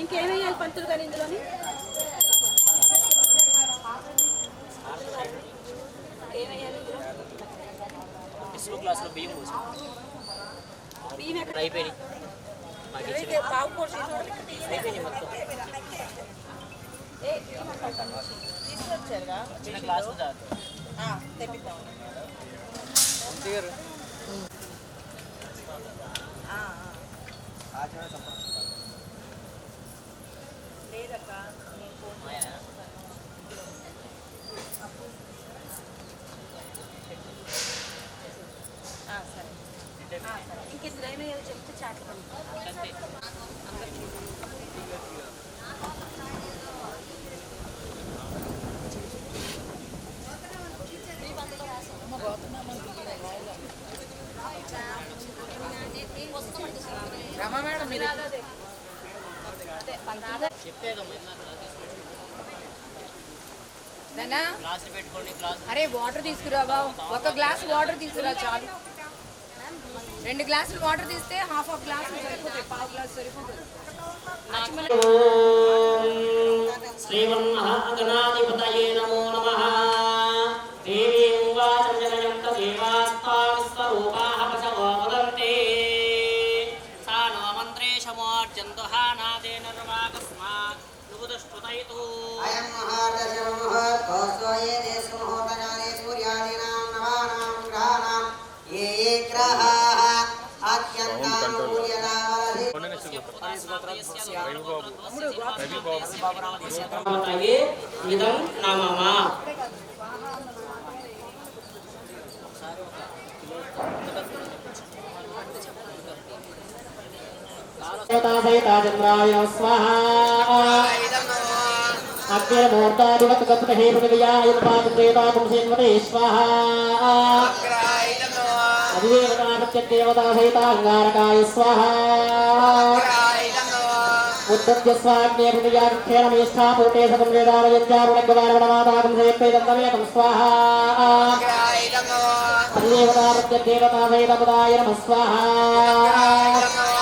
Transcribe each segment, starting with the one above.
ఇంకేమేయాలి పంతులు కానీ ఇందులోని? ఇసుక గ్లాసులో బియ్యం పోసి. బియ్యం ఎక్కడ? అయిపోయినాయి. అయిపోయినాయి మొత్తం. తీసుకొచ్చారుగా చిన్న చాలు తెప్పిద్దాం. మాయా సరే ఇంక ఇందులో ఏమేయాలో చెప్తే చాటుకోండి అంతే చెప్పేదమ్మా ఇందాక నానా అరే వాటర్ తీసుకురావా ఒక గ్లాస్ వాటర్ తీసుకురా చాలు. రెండు గ్లాసులు వాటర్ తీస్తే హాఫ్ ఆఫ్ గ్లాస్ సరిపోతుంది పావు గ్లాస్ సరిపోతుంది శ్రీమన్మహాగణాధిపతయే నమో మహాదశమహోత్సవే దేశమహోదయానే సూర్యాదీనాం నవానాం గ్రహాణాం ఏ ఏ గ్రహాः అత్యంతానుకూల్యతావలసి రవిబాబు ఇదం నమమ చంద్రాయ స్వాహా। అగ్నిమూర్తాదివత్ కపటే పృథివ్యాయ పాత్రేతాపుంసేన్వతే స్వాహా. అధిదేవతాపత్యదేవతా సహితాంగారకాయ స్వాహా. ఉద్ధత్య స్వాగ్నే పృథివ్యాఖ్యేన మేష్టాపూటే సకం వేదారయత్యాపుణగ్వారవణమాతాకం సేపేదం నమ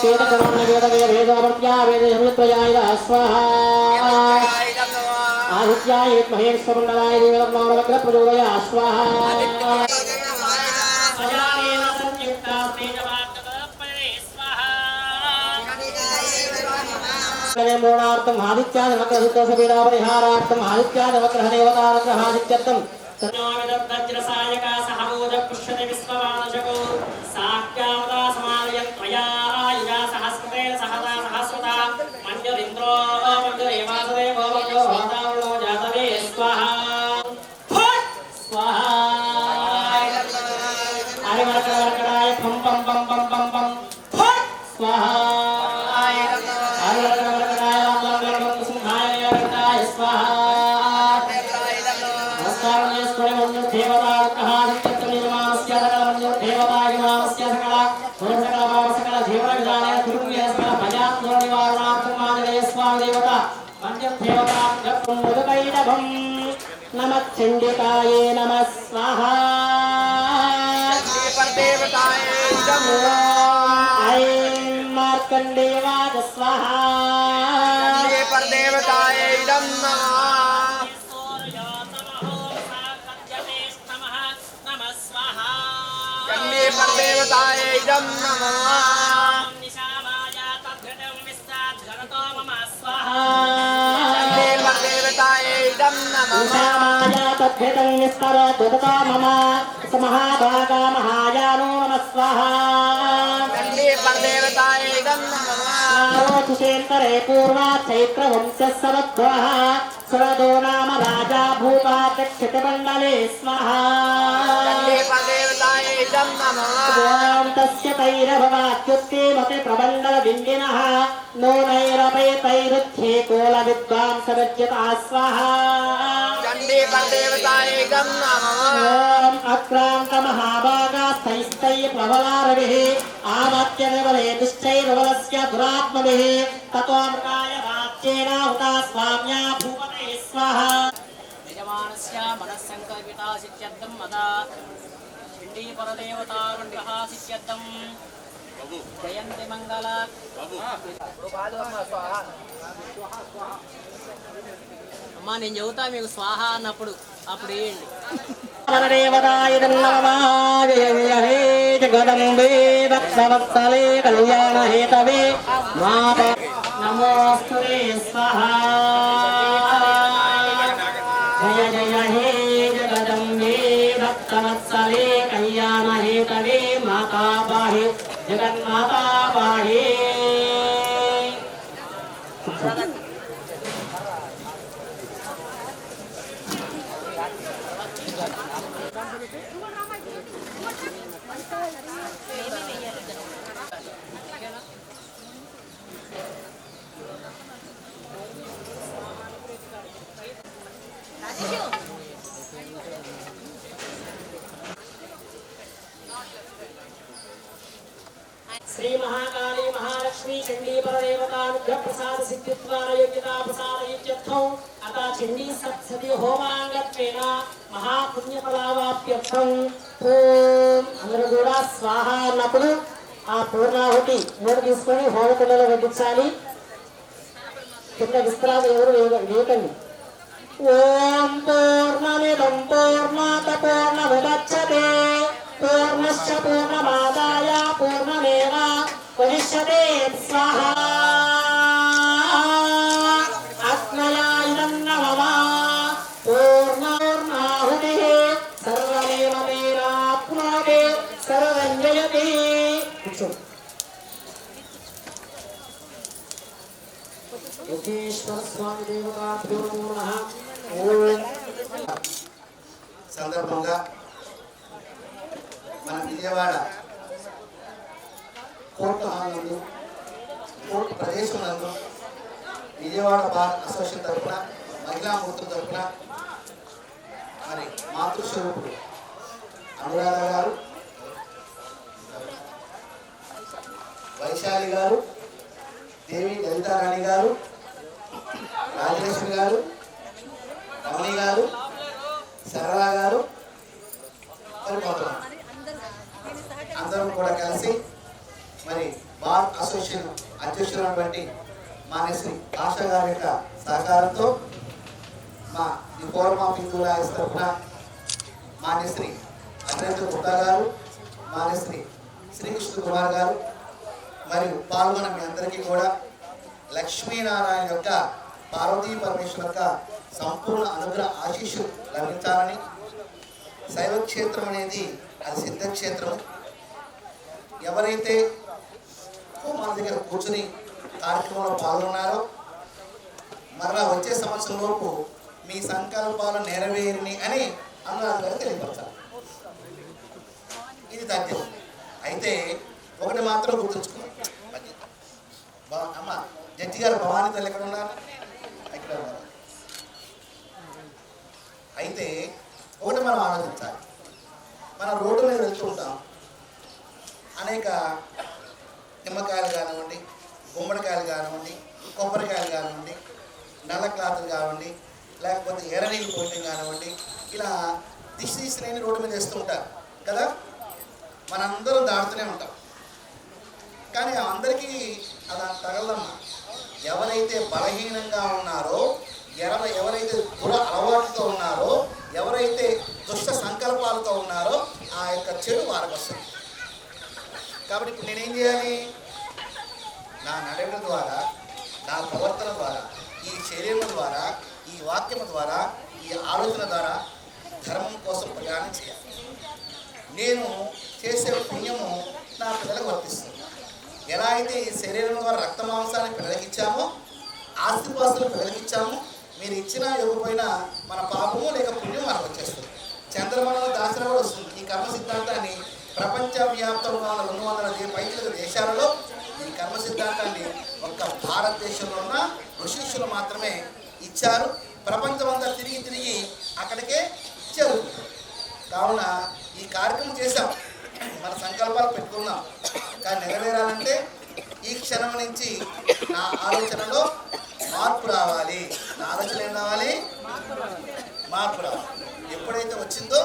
హనేతవాజం స్వాయమాజా హృసదా గురత్రాదే భుజన్హరాతస్తు స్వాహా ఓం తరంగత్రీనాహ ఓం సమక్షరగ్రస్కరచంద్రమధు సూర్యాసం వాదోవాత్రవస్సుదా స్వాహా వేదవే వేదవర్త్యా వేదహృత్వయాయ స్వాహా ఆదిత్యాయ ప్రచోదయ స్వాహా పుష్యతి పం పం పం పం పం పం. ఫట్! స్వాహా! నమ చండికాయే ఐం మార్కండేవాద స్వాహా ఈశామాయ తద్భితం విస్తరతు तद्भृतं विस्मरतु तथा मम महाभागा महायानो नमः स्वाहा रोचुषेन्तरे पूर्वात् चैत्रवंशः सवद्वः सरदो नाम राजा भूपा गच्छतिमण्डले स्वाहा तस्य तैरभवाच्युत्ते मते प्रबण्डलबिन्दिनः नो नैरपे तैरुध्ये कोलविद्वांसरज्यता स्वाहा परदेवतायैकम् ॐ अक्रान्तमहाभागास्तैस्तैः प्रबलारविः आवात्य निबले दुश्चैर्बलस्य दुरात्मभिः ततो मृगाय वाच्येन हुता स्वाम्या भूपते स्वाहा यजमानस्य मनःसङ्कल्पिता सिद्ध्यर्थं मदा पिण्डीपरदेवतारुण्यः सिद्ध्यर्थम् जयन्ति मङ्गला स्वाहा स्वाहा అమ్మా నేను చెబుతా మీకు స్వాహ అన్నప్పుడు అప్పుడు వేయండి వరదేవతాయ నమః జయ జయ హే జగదంబే భక్తవత్సలే కళ్యాణ హేతవే జయ జయ కళ్యాణ హేతవే మాతా పాహి జగన్మాతా మహాలక్ష్మీ చండీ పరదేవతానుగ్రహ ప్రసాద సిద్ధిత్వాన యోగ్యతా ప్రసాద ఇత్యర్థం అత చండీ సప్తసతి హోమాంగత్వేన మహాపుణ్యఫలావాప్యర్థం. ఓం. అందరూ కూడా స్వాహ అన్నప్పుడు ఆ పూర్ణాహుతి నూనె తీసుకొని హోమకుండలో వడ్డించాలి కింద విస్తరాలు ఎవరు వేయకండి ఓం పూర్ణమిదం పూర్ణాత పూర్ణముదచ్చతే పూర్ణశ్చ పూర్ణమాదాయ సందర్భంగా మన విజయవాడ కోర్టు హాల్ నందు కోర్టు ప్రదేశం విజయవాడ బార్ అసోసియేషన్ తరఫున మహిళా మూర్తుల తరఫున మరి మాతృస్వరూపుడు అనురాధ గారు వైశాలి గారు దేవి లలితారాణి గారు రాజలక్ష్మి గారు రమణి గారు సరళ గారు మరి కొంతమంది అందరం కూడా కలిసి మరి బార్ అసోసియేషన్ అధ్యక్షులైనటువంటి మానేశ్రీ ఆశ గారి యొక్క సహకారంతో మా ఈ ఫోరం ఆఫ్ హిందూ రాయస్ తరఫున మానేశ్రీ అభినందన గుప్తా గారు మానేశ్రీ శ్రీకృష్ణ కుమార్ గారు మరియు పాల్గొన్న మీ అందరికీ కూడా లక్ష్మీనారాయణ యొక్క పార్వతీ పరమేశ్వర యొక్క సంపూర్ణ అనుగ్రహ ఆశీస్సు లభించాలని శైవక్షేత్రం అనేది అది సిద్ధక్షేత్రం. ఎవరైతే మన దగ్గర కూర్చుని కార్యక్రమంలో పాల్గొన్నారో. మరలా వచ్చే సంవత్సరం లోపు మీ సంకల్పాలు నెరవేరిని అని అనురాధ గారు తెలియపరచాలి ఇది తథ్యం అయితే ఒకటి మాత్రం గుర్తుంచుకోవాలి బా- అమ్మ జడ్జి గారు భవానీ తల్లి ఎక్కడ ఉన్నారు? ఇక్కడ ఉన్నారు? అయితే ఒకటి మనం ఆలోచించాలి. మన రోడ్డు మీద వెళ్తూ ఉంటాం. అనేక నిమ్మకాయలు కానివ్వండి గుమ్మడికాయలు కానివ్వండి కొబ్బరికాయలు కానివ్వండి నల్ల క్లాతులు కానివ్వండి లేకపోతే ఎర్రనీళ్ళు పోయటం కానివ్వండి ఇలా దిశ దిశలేని రోడ్డు మీద వేస్తూ ఉంటారు కదా? మనందరం దాడుతూనే ఉంటాం. కానీ అందరికీ అది తగలమ్మా ఎవరైతే బలహీనంగా ఉన్నారో ఎవ ఎవరైతే దుర అలవాటుతో ఉన్నారో ఎవరైతే దుష్ట సంకల్పాలతో ఉన్నారో ఆ యొక్క చెడు వారికి వస్తుంది. కాబట్టి ఇప్పుడు నేనేం చేయాలి? నా నడవడం ద్వారా నా ప్రవర్తన ద్వారా ఈ శరీరం ద్వారా ఈ వాక్యం ద్వారా ఈ ఆలోచన ద్వారా ధర్మం కోసం ప్రయాణం చేయాలి. నేను చేసే పుణ్యము నా పిల్లలకు వర్తిస్తుంది. ఎలా అయితే ఈ శరీరం ద్వారా రక్త మాంసాన్ని పిల్లలకిచ్చామో ఆస్తిపాస్తులు పిల్లలకిచ్చాము మీరు ఇచ్చినా ఇవ్వకపోయినా మన పాపము లేక పుణ్యం మనకు వచ్చేస్తుంది. చంద్రమణలో దాసన కూడా వస్తుంది. ఈ కర్మ సిద్ధాంతాన్ని ప్రపంచవ్యాప్తంగా ఉన్న రెండు వందల పైకి దేశాలలో ఈ కర్మ సిద్ధాంతాన్ని ఒక్క భారతదేశంలో ఉన్న ఋషిష్యులు మాత్రమే ఇచ్చారు. ప్రపంచమంతా తిరిగి తిరిగి అక్కడికే ఇచ్చారు. కావున ఈ కార్యక్రమం చేశాం. మన సంకల్పాలు పెట్టుకున్నాం. కానీ నెరవేరాలంటే ఈ క్షణం నుంచి నా ఆలోచనలో మార్పు రావాలి. నా ఆలోచన ఏం రావాలి? మార్పు రావాలి. ఎప్పుడైతే వచ్చిందో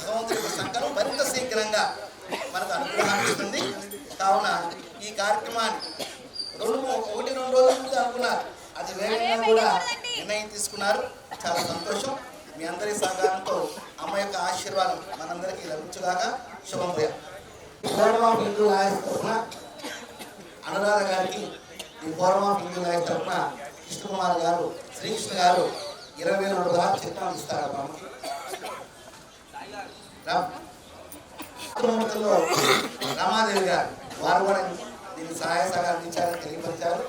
భగవంతుడి సంకల్పం మరింత శీఘ్రంగా మనకు అనుగ్రహాన్ని ఇస్తుంది కావున ఈ కార్యక్రమాన్ని రెండు ఒకటి రెండు రోజుల ముందు అనుకున్నారు అది వేగంగా కూడా నిర్ణయం తీసుకున్నారు. చాలా సంతోషం. మీ అందరి సహకారంతో అమ్మ యొక్క ఆశీర్వాదం మనందరికీ లభించుగాక. శుభం ఫోరం ఆఫ్ హిందూ లాయర్స్ తరఫున అనురాధ గారికి ఈ ఫోరం ఆఫ్ హిందూ లాయర్స్ తరఫున కృష్ణకుమార్ గారు శ్రీకృష్ణ గారు ఇరవై వేల రెండు దాకా చిత్రం ఇస్తారు. అమ్మ రా- రమాదేవి గారు వారు కూడా దీన్ని సహాయ సహకారం ఇచ్చారని తెలియపరిచారు.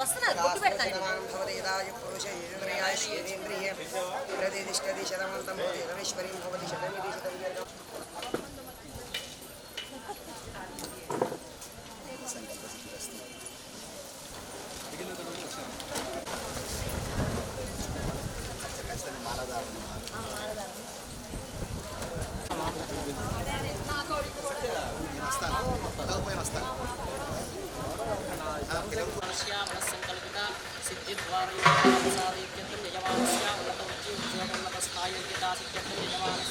వస్తున్నారు. గుర్తు పెడతాను మనస్యా സാറ് സാറ് ചെറുപ്പം നിലവാരം ഉള്ള തൊഴിൽ ചിലരുള്ള ബസ് കായൽ ഗതാഗതം ചെറുപ്പം നിലവാരം